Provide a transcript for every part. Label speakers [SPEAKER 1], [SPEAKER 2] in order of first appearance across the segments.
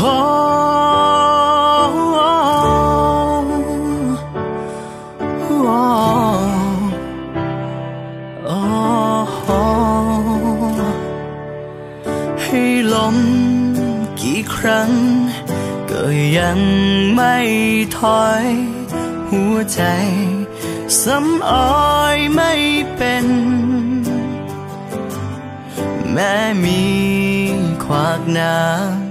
[SPEAKER 1] ให้ล้มกี่ครั้ง ก็ยังไม่ถอย หัวใจซ้ำอ้อยไม่เป็น แม้มีขวากน้ำ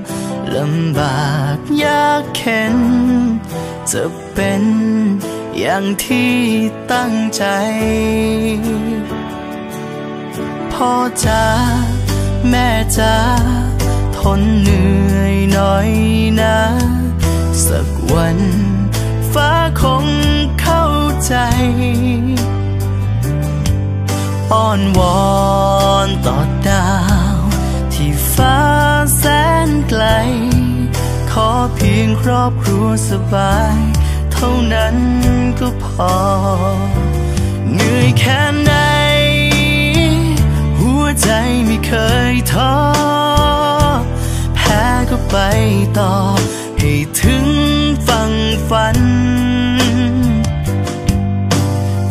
[SPEAKER 1] ลำบากยากเข็น จะเป็นอย่างที่ตั้งใจ พ่อจ๋าแม่จ๋าทนเหนื่อยหน่อยนะ สักวันฟ้าคงเข้าใจ อ้อนวอนต่อดาว ครอบครัวสบาย เท่านั้นก็พอ เหนื่อยแค่ไหน หัวใจไม่เคยท้อ แพ้ก็ไปต่อ ให้ถึงฝั่งฝัน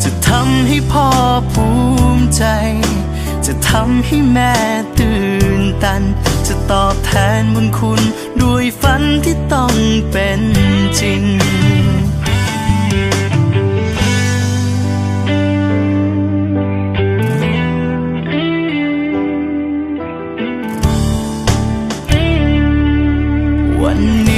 [SPEAKER 1] จะทำให้พ่อภูมิใจ จะทำให้แม่ตื่นตัน ตอบแทนบุญคุณ ด้วยฝันที่ต้องเป็นจริงวันนี้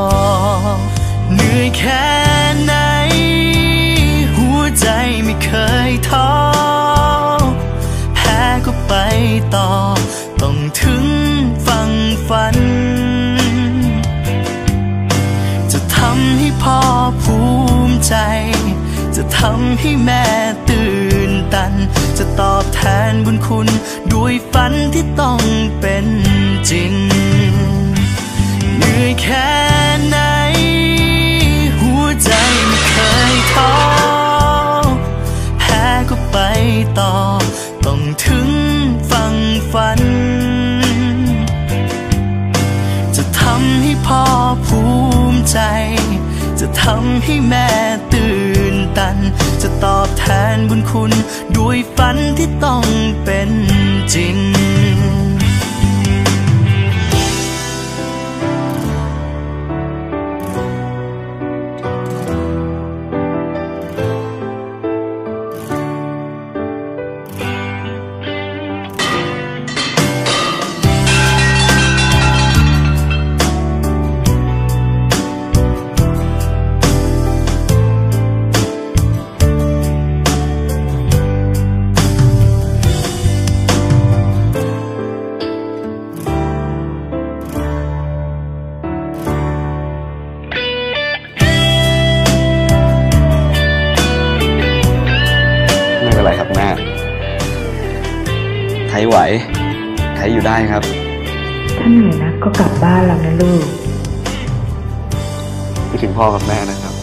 [SPEAKER 1] ฝั่งฝัน จะทำให้พ่อภูมิใจ จะทำให้แม่ตื่นตัน จะตอบแทนบุญคุณด้วยฝันที่ต้องเป็นจริงเหนื่อยแค่ ใจ จะทำให้แม่ตื่นตัน จะตอบแทนบุญคุณ ด้วยฝันที่ต้องเป็นจริง
[SPEAKER 2] ไทยไหวไทยอยู่ได้ครับ
[SPEAKER 3] ถ้าเหนื่อยนักก็กลับบ้านแล้วนะลูก
[SPEAKER 2] คิดถึงพ่อกับแม่นะครับ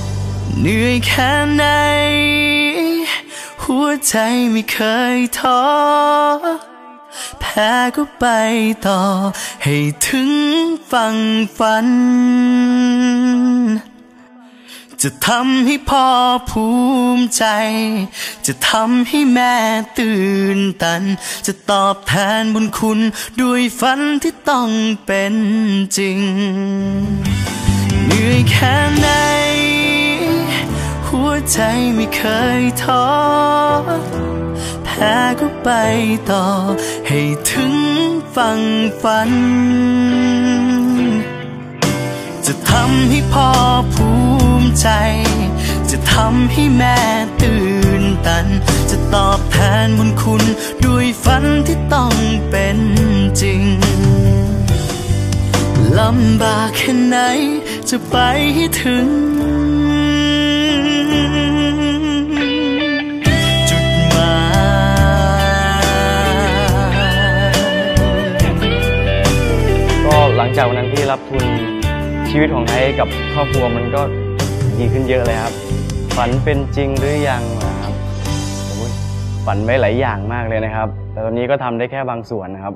[SPEAKER 1] เหนื่อยแค่ไหน หัวใจไม่เคยท้อแพ้ก็ไปต่อ ให้ถึงฝั่งฝัน จะทำให้พ่อภูมิใจ จะทำให้แม่ตื่นตัน จะตอบแทนบุญคุณด้วยฝันที่ต้องเป็นจริง เหนื่อยแค่ไหน หัวใจไม่เคยท้อแท้ก็ไปต่อ ให้ถึงฝั่งฝัน จะทำให้พ่อภูมิ ใจ จะทำให้แม่ตื่นตัน จะตอบแทนบุญคุณด้วยฝันที่ต้องเป็นจริงลำบากแค่ไหนจะไปให้ถึง จุดหมาย
[SPEAKER 4] ก็หลังจากวันนั้นที่รับทุนชีวิตของไทยกับครอบครัวมันก็ ดีขึ้นเยอะเลยครับ ฝันเป็นจริงหรือยังนะครับฝันไว้หลายอย่างมากเลยนะครับ แต่ตอนนี้ก็ทำได้แค่บางส่วนนะครับ